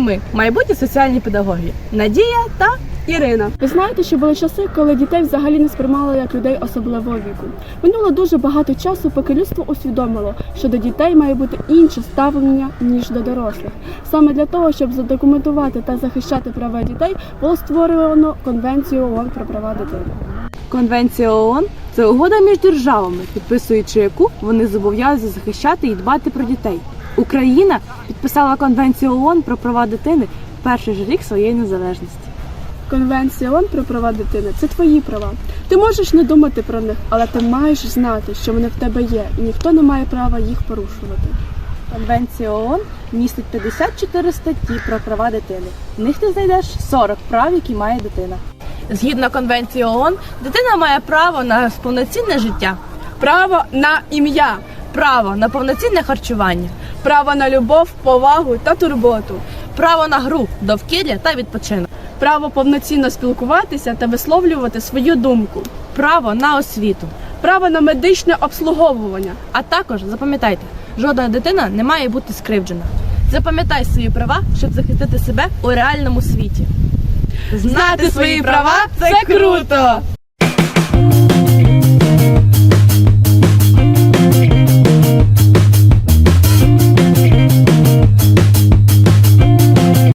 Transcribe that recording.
ми, майбутні соціальні педагоги Надія та Ірина. Ви знаєте, що були часи, коли дітей взагалі не сприймали як людей особливого віку. Минуло дуже багато часу, поки людство усвідомило, що до дітей має бути інше ставлення ніж до дорослих. Саме для того, щоб задокументувати та захищати права дітей, було створено Конвенцію ООН про права дитини. Конвенція ООН – це угода між державами, підписуючи яку вони зобов'язані захищати і дбати про дітей. Україна підписала Конвенцію ООН про права дитини в перший ж рік своєї незалежності. Конвенція ООН про права дитини це твої права. Ти можеш не думати про них, але ти маєш знати, що вони в тебе є, і ніхто не має права їх порушувати. Конвенція ООН містить 54 статті про права дитини. В них ти знайдеш 40 прав, які має дитина. Згідно Конвенції ООН, дитина має право на повноцінне життя, Право на ім'я, право на повноцінне харчування, право на любов, повагу та турботу, право на гру, довкілля та відпочинок, право повноцінно спілкуватися та висловлювати свою думку, право на освіту. право на медичне обслуговування. А також запам'ятайте, жодна дитина не має бути скривджена. Запам'ятай свої права, щоб захистити себе у реальному світі. Знати свої права це круто!